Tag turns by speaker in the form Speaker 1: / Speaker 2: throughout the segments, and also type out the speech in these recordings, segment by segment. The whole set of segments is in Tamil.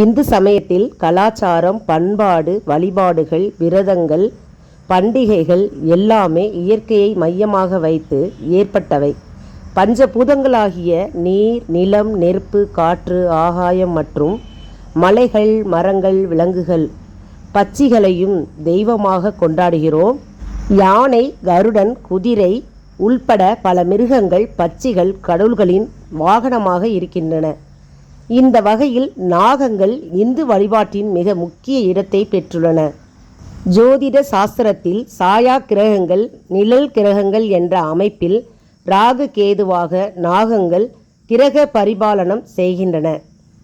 Speaker 1: இந்து சமயத்தில் கலாச்சாரம் பண்பாடு வழிபாடுகள் விரதங்கள் பண்டிகைகள் எல்லாமே இயற்கையை மையமாக வைத்து ஏற்பட்டவை. பஞ்சபூதங்களாகிய நீர் நிலம் நெருப்பு காற்று ஆகாயம் மற்றும் மலைகள் மரங்கள் விலங்குகள் பட்சிகளையும் தெய்வமாக கொண்டாடுகிறோம். யானை கருடன் குதிரை உள்பட பல மிருகங்கள் பட்சிகள் கடவுள்களின் வாகனமாக இருக்கின்றன. இந்த வகையில் நாகங்கள் இந்து வழிபாட்டின் மிக முக்கிய இடத்தை பெற்றுள்ளன. ஜோதிட சாஸ்திரத்தில் சாயா கிரகங்கள் நிழல் கிரகங்கள் என்ற அமைப்பில் ராகு கேதுவாக நாகங்கள் கிரக பரிபாலனம் செய்கின்றன.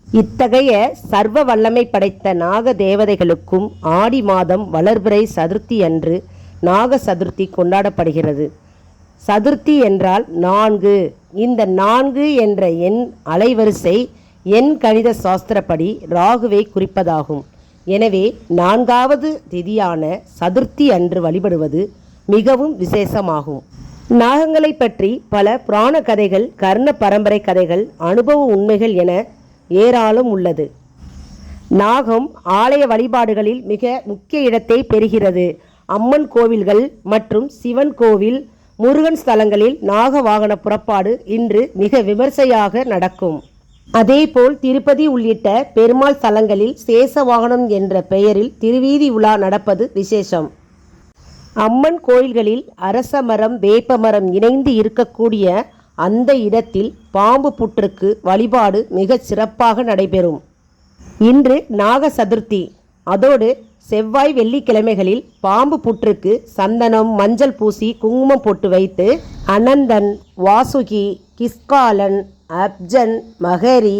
Speaker 1: இத்தகைய சர்வ வல்லமை படைத்த நாக தேவதைகளுக்கும் ஆடி மாதம் வளர்பிறை சதுர்த்தி அன்று நாக சதுர்த்தி கொண்டாடப்படுகிறது. சதுர்த்தி என்றால் நான்கு. இந்த நான்கு என்ற எண் அலைவரிசை எண் கணித சாஸ்திரப்படி ராகுவை குறிப்பதாகும். எனவே நான்காவது திதியான சதுர்த்தி அன்று வழிபடுவது மிகவும் விசேஷமாகும். நாகங்களை பற்றி பல புராண கதைகள் கர்ண பரம்பரை கதைகள் அனுபவ உண்மைகள் என ஏராளம் உள்ளது. நாகம் ஆலய வழிபாடுகளில் மிக முக்கிய இடத்தை பெறுகிறது. அம்மன் கோவில்கள் மற்றும் சிவன் கோவில் முருகன் ஸ்தலங்களில் நாக வாகன புறப்பாடு இன்று மிக விமர்சையாக நடக்கும். அதேபோல் திருப்பதி உள்ளிட்ட பெருமாள் ஸ்தலங்களில் சேச வாகனம் என்ற பெயரில் திருவீதி உலா நடப்பது விசேஷம். அம்மன் கோயில்களில் அரச மரம் வேப்ப மரம் இணைந்து இருக்கக்கூடிய அந்த இடத்தில் பாம்பு புற்றுக்கு வழிபாடு மிகச் சிறப்பாக நடைபெறும். இன்று நாக சதுர்த்தி. அதோடு செவ்வாய் வெள்ளிக்கிழமைகளில் பாம்பு புற்றுக்கு சந்தனம் மஞ்சள் பூசி குங்குமம் போட்டு வைத்து அனந்தன் வாசுகி கிஸ்காலன் அப்ஜன் மகரி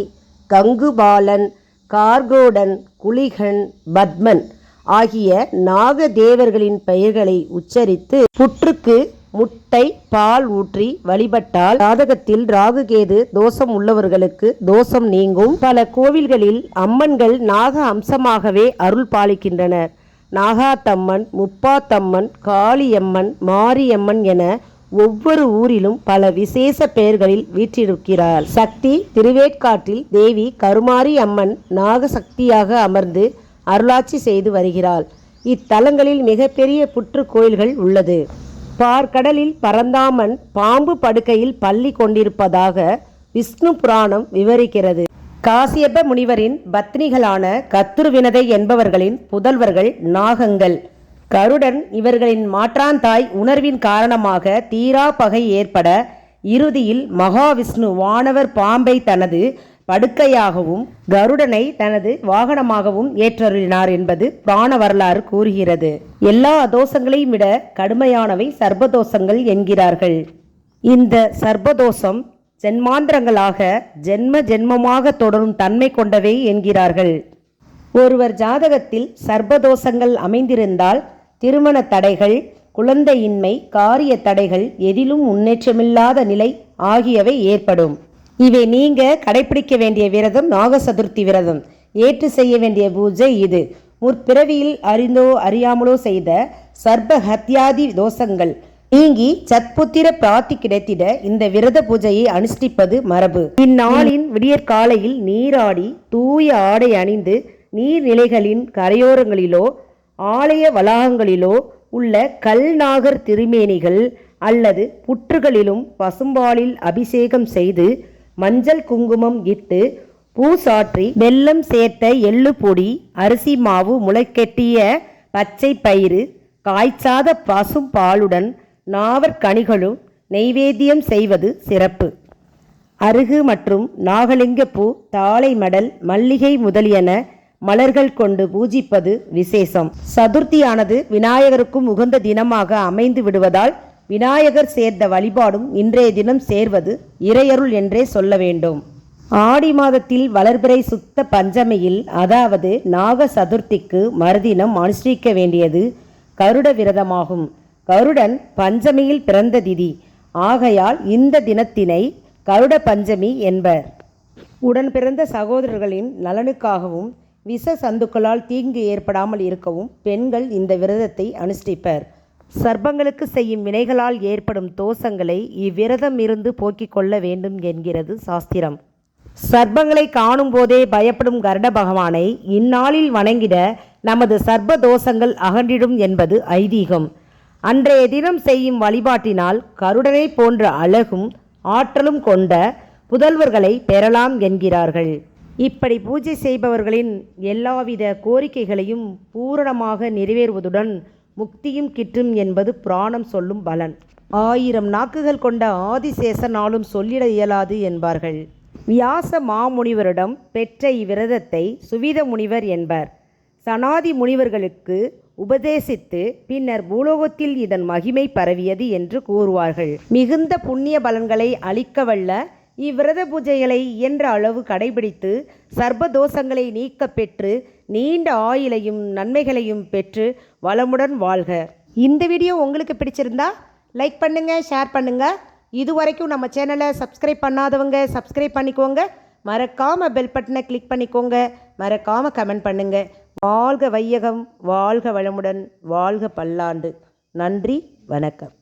Speaker 1: கங்குபாலன் கார்கோடன் குளிகன் பத்மன் ஆகிய நாக தேவர்களின் பெயர்களை உச்சரித்து புற்றுக்கு முட்டை பால் ஊற்றி வழிபட்டால் ஜாதகத்தில் ராகுகேது தோஷம் உள்ளவர்களுக்கு தோஷம் நீங்கும். பல கோவில்களில் அம்மன்கள் நாக அம்சமாகவே அருள் பாலிக்கின்றனர். நாகாத்தம்மன் முப்பாத்தம்மன் காளியம்மன் மாரியம்மன் என ஒவ்வொரு ஊரிலும் பல விசேஷ பெயர்களில் வீற்றிருக்கிறார் சக்தி திருவேட்காட்டில் தேவி கருமாரி அம்மன் நாகசக்தியாக அமர்ந்து அருளாட்சி செய்து வருகிறாள். இத்தலங்களில் மிகப்பெரிய புற்று கோயில்கள் உள்ளது. பார்க்கடலில் பரந்தாமன் பாம்பு படுக்கையில் பள்ளி கொண்டிருப்பதாக விஷ்ணு புராணம் விவரிக்கிறது. காசியப்ப முனிவரின் பத்னிகளான கத்துருவினதை என்பவர்களின் புதல்வர்கள் நாகங்கள். கருடன் இவர்களின் மாற்றாந்தாய் உணர்வின் காரணமாக தீரா பகை ஏற்பட இறுதியில் மகாவிஷ்ணு வானவர் பாம்பை தனது படுக்கையாகவும் கருடனை தனது வாகனமாகவும் ஏற்றருளினார் என்பது புராண வரலாறு கூறுகிறது. எல்லா தோஷங்களையும் விட கடுமையானவை சர்பதோஷங்கள் என்கிறார்கள். இந்த சர்பதோஷம் ஜென்மாந்திரங்களாக ஜென்ம ஜென்மமாக தொடரும் தன்மை கொண்டவை என்கிறார்கள். ஒருவர் ஜாதகத்தில் சர்பதோஷங்கள் அமைந்திருந்தால் திருமண தடைகள் குழந்தையின்மை காரிய தடைகள் எதிலும் முன்னேற்றமில்லாத நிலை ஆகியவை ஏற்படும். இவை நீங்க கடைபிடிக்க வேண்டிய விரதம் நாக சதுர்த்தி விரதம். ஏற்று செய்ய வேண்டிய பூஜை இது. முற்பிறவியில் அறிந்தோ அறியாமலோ செய்த சர்ப ஹத்யாதி தோஷங்கள். நீங்கி சத்புத்திர பிரார்த்தி கிடைத்திட இந்த விரத பூஜையை அனுஷ்டிப்பது மரபு. இந்நாளின் விடியற்காலையில் நீராடி தூய ஆடை அணிந்து நீர்நிலைகளின் கரையோரங்களிலோ ஆலய வளாகங்களிலோ உள்ள கல்நாகர் திருமேனிகள் அல்லது புற்றுகளிலும் பசும்பாலில் அபிஷேகம் செய்து மஞ்சள் குங்குமம் இட்டு பூசாற்றி வெல்லம் சேர்த்த எள்ளு பொடி அரிசி மாவு முளைக்கெட்டிய பச்சை பயிறு காய்ச்சாத பசும் பாலுடன் நாவற்கனிகளும் நெய்வேத்தியம் செய்வது சிறப்பு. அருகு மற்றும் நாகலிங்கப்பூ தாளை மடல் மல்லிகை முதலியன மலர்கள் கொண்டு பூஜிப்பது விசேஷம். சதுர்த்தியானது விநாயகருக்கும் உகந்த தினமாக அமைந்து விடுவதால் விநாயகர் சேர்ந்த வழிபாடும் இன்றைய தினம் சேர்வது இறையருள் என்றே சொல்ல வேண்டும். ஆடி மாதத்தில் வளர்பிறை சுத்த பஞ்சமியில் அதாவது நாக சதுர்த்திக்கு மறுதினம் அனுஷ்டிக்க வேண்டியது கருட விரதமாகும். கருடன் பஞ்சமியில் பிறந்த திதி. ஆகையால் இந்த தினத்தினை கருட பஞ்சமி என்பர். உடன் பிறந்த சகோதரர்களின் நலனுக்காகவும் விஷ சந்துக்களால் தீங்கு ஏற்படாமல் இருக்கவும் பெண்கள் இந்த விரதத்தை அனுஷ்டிப்பர். சர்ப்பங்களுக்கு செய்யும் வினைகளால் ஏற்படும் தோஷங்களை இவ்விரதம் இருந்து போக்கிக் கொள்ள வேண்டும் என்கிறது சாஸ்திரம். சர்ப்பங்களை காணும் போதே பயப்படும் கருட பகவானை இந்நாளில் வணங்கிட நமது சர்ப்ப தோஷங்கள் அகன்றிடும் என்பது ஐதீகம். அன்றைய தினம் செய்யும் வழிபாட்டினால் கருடனை போன்ற அழகும் ஆற்றலும் கொண்ட புதல்வர்களை பெறலாம் என்கிறார்கள். இப்படி பூஜை செய்பவர்களின் எல்லாவித கோரிக்கைகளையும் பூரணமாக நிறைவேறுவதுடன் முக்தியும் கிட்டும் என்பது புராணம் சொல்லும் பலன். ஆயிரம் நாக்குகள் கொண்ட ஆதிசேஷனாலும் சொல்லிட இயலாது என்பார்கள். வியாச மாமுனிவரிடம் பெற்ற இவ்விரதத்தை சுவித முனிவர் என்பர். சனாதி முனிவர்களுக்கு உபதேசித்து பின்னர் பூலோகத்தில் இதன் மகிமை பரவியது என்று கூறுவார்கள். மிகுந்த புண்ணிய பலன்களை அளிக்கவல்ல இவ்விரத பூஜைகளை இயன்ற அளவு கடைபிடித்து சர்பதோஷங்களை நீக்க பெற்று நீண்ட ஆயுளையும் நன்மைகளையும் பெற்று வளமுடன் வாழ்க. இந்த வீடியோ உங்களுக்கு பிடிச்சிருந்தா லைக் பண்ணுங்கள் ஷேர் பண்ணுங்கள் இது வரைக்கும் நம்ம சேனலை சப்ஸ்கிரைப் பண்ணாதவங்க சப்ஸ்கிரைப் பண்ணிக்கோங்க. மறக்காம பெல் பட்டனை கிளிக் பண்ணிக்கோங்க. மறக்காம கமெண்ட் பண்ணுங்கள் வாழ்க வையகம் வாழ்க வளமுடன் வாழ்க பல்லாண்டு. நன்றி வணக்கம்.